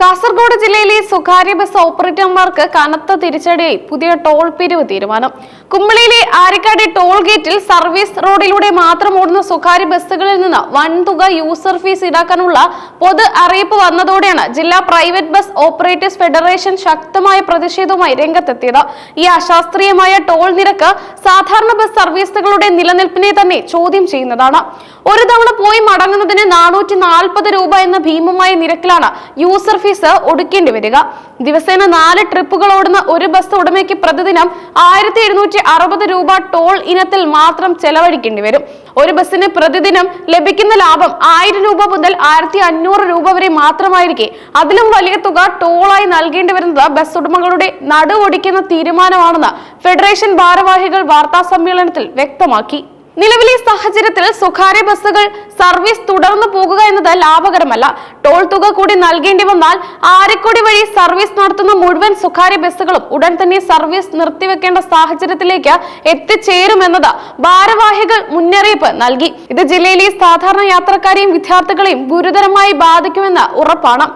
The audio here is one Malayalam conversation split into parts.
കാസർഗോഡ് ജില്ലയിലെ സ്വകാര്യ ബസ് ഓപ്പറേറ്റർമാർക്ക് കനത്ത തിരിച്ചടിയായി പുതിയ ടോൾ പിരിവ് തീരുമാനം. കുമ്പളിയിലെ ആരിക്കാട് ടോൾ ഗേറ്റിൽ സർവീസ് റോഡിലൂടെ മാത്രം ഓടുന്ന സ്വകാര്യ ബസ്സുകളിൽ നിന്ന് വൻതുക യൂസർ ഫീസ് ഈടാക്കാനുള്ള പൊതു അറിയിപ്പ് വന്നതോടെയാണ് ജില്ലാ പ്രൈവറ്റ് ബസ് ഓപ്പറേറ്റേഴ്സ് ഫെഡറേഷൻ ശക്തമായ പ്രതിഷേധവുമായി രംഗത്തെത്തിയത്. ഈ അശാസ്ത്രീയമായ ടോൾ നിരക്ക് സാധാരണ ബസ് സർവീസുകളുടെ നിലനിൽപ്പിനെ തന്നെ ചോദ്യം ചെയ്യുന്നതാണ്. ഒരു തവണ പോയി മടങ്ങുന്നതിന് നാനൂറ്റി നാൽപ്പത് രൂപ എന്ന ഭീമമായ നിരക്കിലാണ് യൂസർ ഫീസ് ഒടുക്കേണ്ടി വരിക. ദിവസേന നാല് ട്രിപ്പുകൾ ഓടുന്ന ഒരു ബസ് ഉടമയ്ക്ക് പ്രതിദിനം ആയിരത്തി എഴുന്നൂറ്റി അറുപത് രൂപ ടോൾ ഇനത്തിൽ മാത്രം ചെലവഴിക്കേണ്ടി വരും. ഒരു ബസ്സിന് പ്രതിദിനം ലഭിക്കുന്ന ലാഭം ആയിരം രൂപ മുതൽ ആയിരത്തി അഞ്ഞൂറ് രൂപ വരെ മാത്രമായിരിക്കെ. അതിലും വലിയ തുക ടോളായി നൽകേണ്ടി വരുന്നത് ബസ് ഉടമകളുടെ നടുവൊടിക്കുന്ന തീരുമാനമാണെന്ന് ഫെഡറേഷൻ ഭാരവാഹികൾ വാർത്താ സമ്മേളനത്തിൽ വ്യക്തമാക്കി. നിലവിലെ സാഹചര്യത്തിൽ സ്വകാര്യ ബസ്സുകൾ സർവീസ് തുടർന്നു പോകുക എന്നത് ലാഭകരമല്ല. ടോൾ തുക കൂടി നൽകേണ്ടി വന്നാൽ ആരക്കോടി വഴി സർവീസ് നടത്തുന്ന മുഴുവൻ സ്വകാര്യ ബസ്സുകളും ഉടൻ തന്നെ സർവീസ് നിർത്തിവെക്കേണ്ട സാഹചര്യത്തിലേക്ക് എത്തിച്ചേരുമെന്നത് ഭാരവാഹികൾ മുന്നറിയിപ്പ് നൽകി. ഇത് ജില്ലയിലെ സാധാരണ യാത്രക്കാരെയും വിദ്യാർത്ഥികളെയും ഗുരുതരമായി ബാധിക്കുമെന്ന് ഉറപ്പാണ്.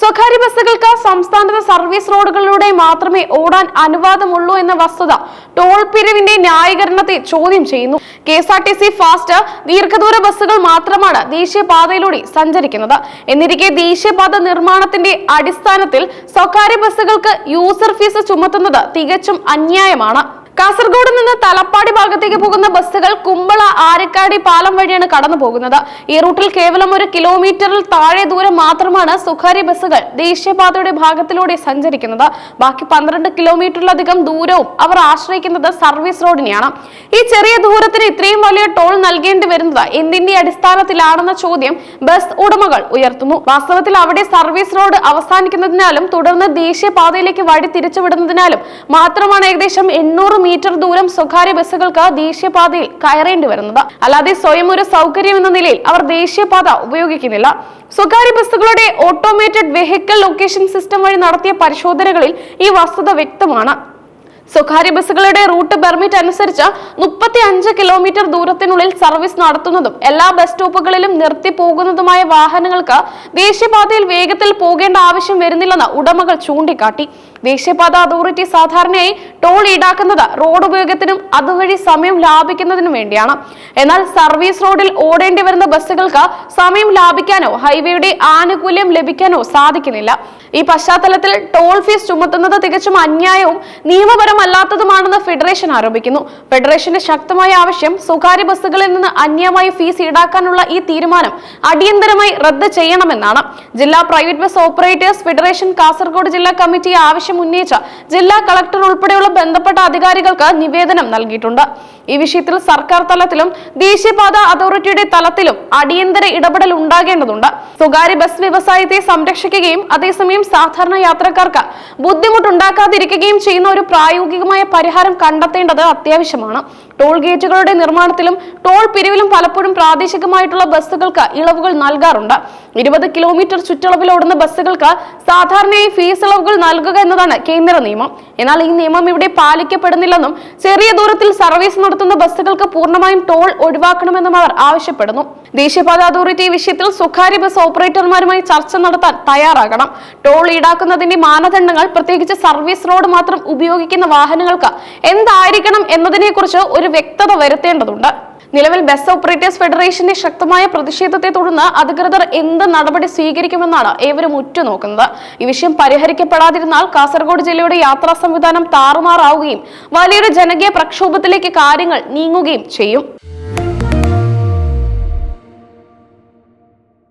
സ്വകാര്യ ബസ്സുകൾക്ക് സംസ്ഥാനത്തെ സർവീസ് റോഡുകളിലൂടെ മാത്രമേ ഓടാൻ അനുവാദമുള്ളൂ എന്ന വസ്തുത ടോൾ പിരിവിന്റെ ന്യായീകരണത്തെ ചോദ്യം ചെയ്യുന്നു. K S R T C fast ദീർഘദൂര ബസ്സുകൾ മാത്രമാണ് ദേശീയപാതയിലൂടെ സഞ്ചരിക്കുന്നത്. എന്നിരിക്കെ ദേശീയപാത നിർമ്മാണത്തിന്റെ അടിസ്ഥാനത്തിൽ സ്വകാര്യ ബസ്സുകൾക്ക് യൂസർ ഫീസ് ചുമത്തുന്നത് തികച്ചും അന്യായമാണ്. കാസർഗോഡ് നിന്ന് തലപ്പാടി ഭാഗത്തേക്ക് പോകുന്ന ബസ്സുകൾ കുമ്പള ആരക്കാടി പാലം വഴിയാണ് കടന്നു പോകുന്നത്. ഈ റൂട്ടിൽ കേവലം ഒരു കിലോമീറ്ററിൽ താഴെ ദൂരം മാത്രമാണ് സ്വകാര്യ ബസ്സുകൾ ദേശീയപാതയുടെ ഭാഗത്തിലൂടെ സഞ്ചരിക്കുന്നത്. ബാക്കി പന്ത്രണ്ട് കിലോമീറ്ററിലധികം ദൂരവും അവർ ആശ്രയിക്കുന്നത് സർവീസ് റോഡിനെയാണ്. ഈ ചെറിയ ദൂരത്തിന് ഇത്രയും വലിയ ടോൾ നൽകേണ്ടി വരുന്നത് എന്തിന്റെ അടിസ്ഥാനത്തിലാണെന്ന ചോദ്യം ബസ് ഉടമകൾ ഉയർത്തുന്നു. വാസ്തവത്തിൽ അവിടെ സർവീസ് റോഡ് അവസാനിക്കുന്നതിനാലും തുടർന്ന് ദേശീയപാതയിലേക്ക് വഴി തിരിച്ചുവിടുന്നതിനാലും മാത്രമാണ് ഏകദേശം എണ്ണൂറ് മീറ്റർ ദൂരം സ്വകാര്യ ബസ്സുകൾക്ക് ദേശീയപാതയിൽ കയറേണ്ടി വരുന്നത്. അല്ലാതെ സ്വയം ഒരു സൗകര്യം എന്ന നിലയിൽ അവർ ദേശീയപാത ഉപയോഗിക്കുന്നില്ല. സ്വകാര്യ ബസ്സുകളുടെ ഓട്ടോമേറ്റഡ് വെഹിക്കിൾ ലൊക്കേഷൻ സിസ്റ്റം വഴി നടത്തിയ പരിശോധനകളിൽ ഈ വസ്തുത വ്യക്തമാണ്. സ്വകാര്യ ബസ്സുകളുടെ റൂട്ട് പെർമിറ്റ് അനുസരിച്ച് മുപ്പത്തി അഞ്ച് കിലോമീറ്റർ ദൂരത്തിനുള്ളിൽ സർവീസ് നടത്തുന്നതും എല്ലാ ബസ് സ്റ്റോപ്പുകളിലും നിർത്തി പോകുന്നതുമായ വാഹനങ്ങൾക്ക് ദേശീയപാതയിൽ വേഗത്തിൽ പോകേണ്ട ആവശ്യം വരുന്നില്ലെന്ന് ഉടമകൾ ചൂണ്ടിക്കാട്ടി. ദേശീയപാത അതോറിറ്റി സാധാരണയായി ടോൾ ഈടാക്കുന്നത് റോഡ് ഉപയോഗത്തിനും അതുവഴി സമയം ലാഭിക്കുന്നതിനും വേണ്ടിയാണ്. എന്നാൽ സർവീസ് റോഡിൽ ഓടേണ്ടി വരുന്ന ബസ്സുകൾക്ക് സമയം ലാഭിക്കാനോ ഹൈവേയുടെ ആനുകൂല്യം ലഭിക്കാനോ സാധിക്കുന്നില്ല. ഈ പശ്ചാത്തലത്തിൽ ടോൾ ഫീസ് ചുമത്തുന്നത് തികച്ചും അന്യായവും നിയമപരമല്ലാത്തതുമാണെന്ന് ഫെഡറേഷൻ ആരോപിക്കുന്നു. ഫെഡറേഷന്റെ ശക്തമായ ആവശ്യം സ്വകാര്യ ബസ്സുകളിൽ നിന്ന് അന്യമായി ഫീസ് ഈടാക്കാനുള്ള ഈ തീരുമാനം അടിയന്തരമായി റദ്ദ് ചെയ്യണമെന്നാണ്. ജില്ലാ private bus operators federation Kasaragod ജില്ലാ കമ്മിറ്റി ആവശ്യം ഉന്നയിച്ച ജില്ലാ കളക്ടർ ഉൾപ്പെടെയുള്ള ബന്ധപ്പെട്ട അധികാരികൾക്ക് നിവേദനം നൽകിയിട്ടുണ്ട്. ഈ വിഷയത്തിൽ സർക്കാർ തലത്തിലും ദേശീയപാത അതോറിറ്റിയുടെ തലത്തിലും അടിയന്തര ഇടപെടൽ ഉണ്ടാകേണ്ടതുണ്ട്. സ്വകാര്യ ബസ് വ്യവസായത്തെ സംരക്ഷിക്കുകയും അതേസമയം സാധാരണ യാത്രക്കാർക്ക് ബുദ്ധിമുട്ടുണ്ടാക്കാതിരിക്കുകയും ചെയ്യുന്ന ഒരു പ്രായോഗികമായ പരിഹാരം കണ്ടെത്തേണ്ടത് അത്യാവശ്യമാണ്. ടോൾ ഗേറ്റുകളുടെ നിർമ്മാണത്തിലും ടോൾ പിരിവിലും പലപ്പോഴും പ്രാദേശികമായിട്ടുള്ള ബസ്സുകൾക്ക് ഇളവുകൾ നൽകാറുണ്ട്. ഇരുപത് കിലോമീറ്റർ ചുറ്റളവിൽ ഓടുന്ന ബസ്സുകൾക്ക് സാധാരണയായി ഫീസ് ഇളവുകൾ നൽകുക എന്നതാണ് കേന്ദ്ര നിയമം. എന്നാൽ ഈ നിയമം ഇവിടെ പാലിക്കപ്പെടുന്നില്ലെന്നും ചെറിയ ദൂരത്തിൽ സർവീസ് നടത്തുന്ന ബസ്സുകൾക്ക് പൂർണമായും ടോൾ ഒഴിവാക്കണമെന്നും അവർ ആവശ്യപ്പെടുന്നു. ദേശീയപാത അതോറിറ്റി വിഷയത്തിൽ സ്വകാര്യ ബസ് ഓപ്പറേറ്റർമാരുമായി ചർച്ച നടത്താൻ തയ്യാറാകണം. ടോൾ ഈടാക്കുന്നതിന്റെ മാനദണ്ഡങ്ങൾ പ്രത്യേകിച്ച് സർവീസ് റോഡ് മാത്രം ഉപയോഗിക്കുന്ന വാഹനങ്ങൾക്ക് എന്തായിരിക്കണം എന്നതിനെക്കുറിച്ച് ഒരു വ്യക്തത വരുത്തേണ്ടതുണ്ട്. നിലവിൽ ബസ് ഓപ്പറേറ്റേഴ്സ് ഫെഡറേഷന്റെ ശക്തമായ പ്രതിഷേധത്തെ തുടർന്ന് അധികൃതർ എന്ത് നടപടി സ്വീകരിക്കുമെന്നാണ് ഏവരും ഉറ്റുനോക്കുന്നത്. ഈ വിഷയം പരിഹരിക്കപ്പെടാതിരുന്നാൽ കാസർഗോഡ് ജില്ലയുടെ യാത്രാ സംവിധാനം താറുമാറാവുകയും വലിയൊരു ജനകീയ പ്രക്ഷോഭത്തിലേക്ക് കാര്യങ്ങൾ നീങ്ങുകയും ചെയ്യും.